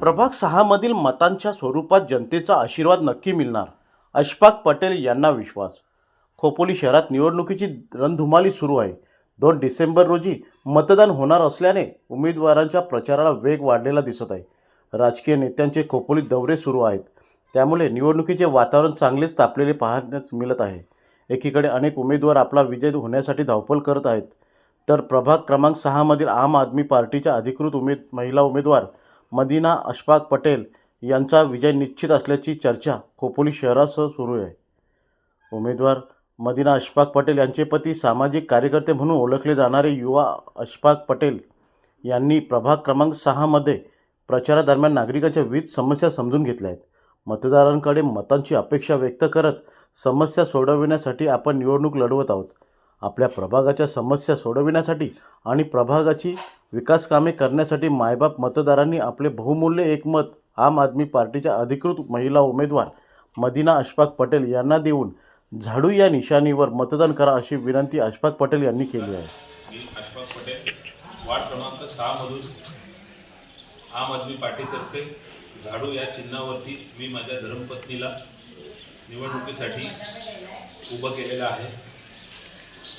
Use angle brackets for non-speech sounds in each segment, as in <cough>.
प्रभाग सहामधील मतांच्या स्वरूपात जनतेचा आशीर्वाद नक्की मिळणार अशफाक पटेल यांना विश्वास. खोपोली शहरात निवडणुकीची रणधुमाली सुरू आहे. दोन डिसेंबर रोजी मतदान होणार असल्याने उमेदवारांच्या प्रचाराला वेग वाढलेला दिसत आहे. राजकीय नेत्यांचे खोपोलीत दौरे सुरू आहेत. त्यामुळे निवडणुकीचे वातावरण चांगलेच तापलेले पाहण्यास मिळत आहे. एकीकडे अनेक उमेदवार आपला विजय होण्यासाठी धावपळ करत आहेत. तर प्रभाग क्रमांक सहामधील आम आदमी पार्टीच्या अधिकृत उमेद महिला उमेदवार मदिना अशफाक पटेल यांचा विजय निश्चित असल्याची चर्चा खोपोली शहरासह सुरू आहे. उमेदवार मदिना अशफाक पटेल यांचे पती सामाजिक कार्यकर्ते म्हणून ओळखले जाणारे युवा अशफाक पटेल यांनी प्रभाग क्रमांक सहामध्ये प्रचारादरम्यान नागरिकांच्या विविध समस्या समजून घेतल्या आहेत. मतदारांकडे मतांची अपेक्षा व्यक्त करत समस्या सोडविण्यासाठी आपण निवडणूक लढवत आहोत. आपल्या प्रभागाच्या समस्या सोडविण्यासाठी आणि प्रभागाची विकासकामे करण्यासाठी मायबाप मतदारांनी आपले बहुमूल्य एकमत आम आदमी पार्टीच्या अधिकृत महिला उमेदवार मदिना अशफाक पटेल यांना देऊन झाडू या निशाणीवर मतदान करा अशी विनंती अशफाक पटेल यांनी केली आहे. मी अशफाक पटेल वार्ड क्रमांक सहामधून आम आदमी पार्टीतर्फे झाडू या चिन्हावरती मी माझ्या धर्मपत्नीला निवडणुकीसाठी उभं केलेलं आहे.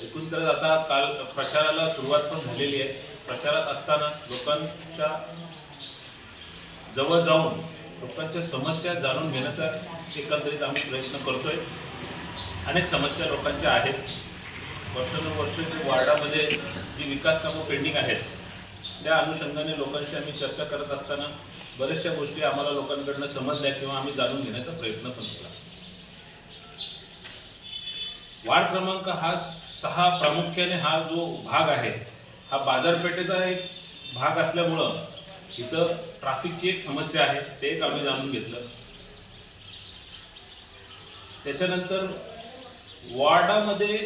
एकूण तर आता काल प्रचाराला सुरुवात पण झालेली आहे. प्रचारात असताना लोकांच्या जवळ जाऊन लोकांच्या समस्या जाणून घेण्याचा एकंदरीत आम्ही प्रयत्न करतोय. अनेक समस्या लोकांच्या आहेत. वर्षानुवर्ष जे वार्डामध्ये जी विकास कामं पेंडिंग आहेत त्या अनुषंगाने लोकांशी आम्ही चर्चा करत असताना बऱ्याचशा गोष्टी आम्हाला लोकांकडनं समजल्या किंवा आम्ही जाणून घेण्याचा प्रयत्न पण केला. वार्ड क्रमांक हा सहा प्रामुख्याने हा जो भाग आहे हा बाजारपेठेचा एक भाग असल्यामुळं इथं ट्रॅफिकची एक समस्या आहे ते एक आम्ही जाणून घेतलं. त्याच्यानंतर वार्डामध्ये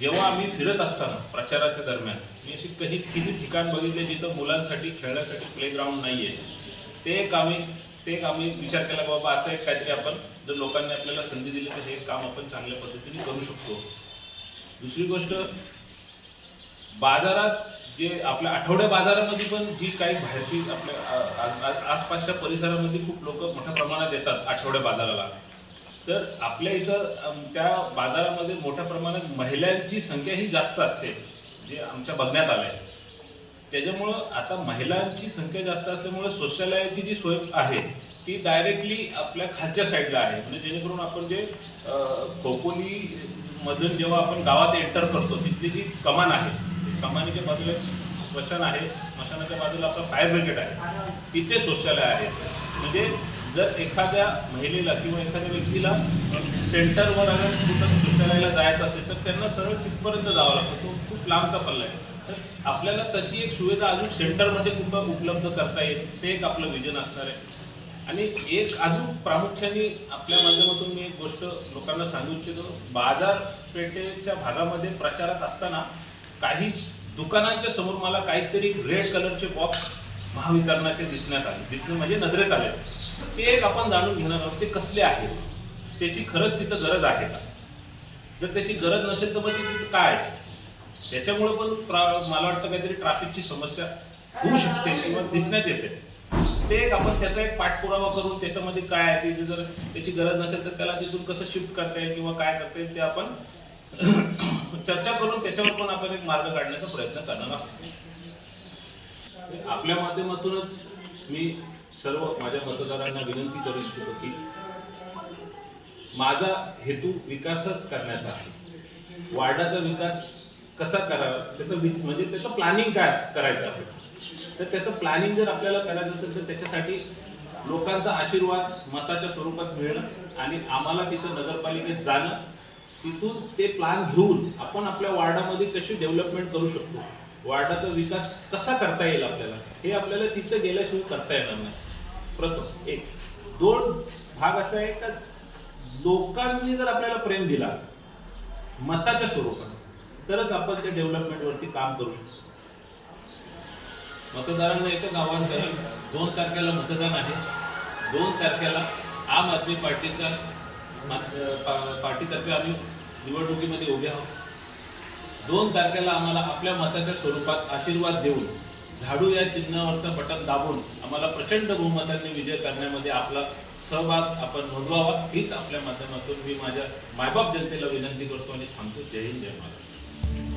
जेव्हा आम्ही फिरत असताना प्रचाराच्या दरम्यान मी अशी काही किती ठिकाण बघितले जिथं मुलांसाठी खेळण्यासाठी प्लेग्राऊंड नाही आहे ते एक आम्ही ते एक आम्ही विचार केला बाबा असं एक काहीतरी आपण जर लोकांनी आपल्याला संधी दिली तर हे काम आपण चांगल्या पद्धतीने करू शकतो. दुसरी गोष्ट बाजारात जे आपल्या आठवड्या बाजारामध्ये पण जी काही बाहेरची आपल्या आसपासच्या परिसरामध्ये खूप लोक मोठ्या प्रमाणात येतात आठवड्या बाजाराला. तर आपल्या इथं त्या बाजारामध्ये मोठ्या प्रमाणात महिलांची संख्या ही जास्त असते जे आमच्या बघण्यात आलं आहे त्याच्यामुळं आता महिलांची संख्या जास्त असल्यामुळे शौचालयाची जी सोय आहे ती डायरेक्टली आपल्या खालच्या साईडला आहे. म्हणजे जेणेकरून आपण जे खोपोली मधून जेव्हा आपण गावात एंटर करतो तिथली जी कमान आहे कमानीच्या बाजूला स्मशान आहे स्मशानाच्या बाजूला आपलं फायर ब्रिगेड आहे. तिथे शौचालय आहे. म्हणजे जर एखाद्या महिलेला किंवा एखाद्या व्यक्तीला सेंटरवर अगर कुठं शौचालयाला जायचं असेल तर त्यांना सरळ तिथपर्यंत जावं लागतं. तो खूप लांबचा पल्ला आहे. तर आपल्याला तशी एक सुविधा अजून सेंटरमध्ये कुठं उपलब्ध करता येईल ते एक आपलं विजन असणार आहे. आणि एक अजून प्रामुख्याने आपल्या माध्यमातून मी एक गोष्ट लोकांना सांगू इच्छितो. बाजारपेठेच्या भागामध्ये प्रचारात असताना काही दुकानांच्या समोर मला काहीतरी रेड कलरचे बॉक्स महावितरणाचे दिसण्यात आले. दिसणे म्हणजे नजरेत आले. ते एक आपण जाणून घेणार आहोत ते कसले आहेत? त्याची खरंच तिथं गरज आहे का? जर त्याची गरज नसेल तर मग ती तिथं काय आहे? त्याच्यामुळे पण प्रा- मला वाटतं काहीतरी ट्रॅफिकची समस्या होऊ शकते किंवा दिसण्यात येते. ते एक आपण त्याचा एक पाठपुरावा करून त्याच्यामध्ये काय आहे ते जर त्याची गरज नसेल तर त्याला तिथून कसं शिफ्ट करता येईल किंवा काय करता येईल ते आपण <coughs> चर्चा करून त्याच्यावर पण आपण एक मार्ग काढण्याचा प्रयत्न करणार आहोत. आपल्या माध्यमातूनच मी सर्व माझ्या मतदारांना विनंती करू इच्छितो की माझा हेतू विकासच करण्याचा आहे. वार्डाचा विकास कसा करावा त्याचं म्हणजे त्याचं प्लॅनिंग काय करायचं आहे? तर त्याचं प्लॅनिंग जर आपल्याला करायचं असेल तर त्याच्यासाठी लोकांचा आशीर्वाद मताच्या स्वरूपात मिळणं आणि आम्हाला तिथं नगरपालिकेत जाणं तिथून ते प्लॅन घेऊन आपण आपल्या वार्डामध्ये कशी डेव्हलपमेंट करू शकतो? वार्डाचा विकास कसा करता येईल आपल्याला? हे आपल्याला तिथं गेल्याशिवाय करता येणार नाही. प्रथम एक. दोन भाग असा आहे का लोकांनी जर आपल्याला प्रेम दिला मताच्या स्वरूपात तरच आपण त्या डेव्हलपमेंटवरती काम करू शकतो. मतदारांना एकच आवाहन करेल दोन तारखेला मतदान आहे. दोन तारखेला आम आदमी पार्टीचा पा- पार्टीतर्फे आम्ही निवडणुकीमध्ये उभे आहोत. दोन तारखेला आम्हाला आपल्या मताच्या स्वरूपात आशीर्वाद देऊन झाडू या चिन्हावरचं बटन दाबून आम्हाला प्रचंड बहुमताने विजय करण्यामध्ये आपला सहभाग आपण नोंदवावा. हीच आपल्या माध्यमातून मी माझ्या मायबाप जनतेला विनंती करतो आणि थांबतो. जय हिंद जय महाराष्ट्र.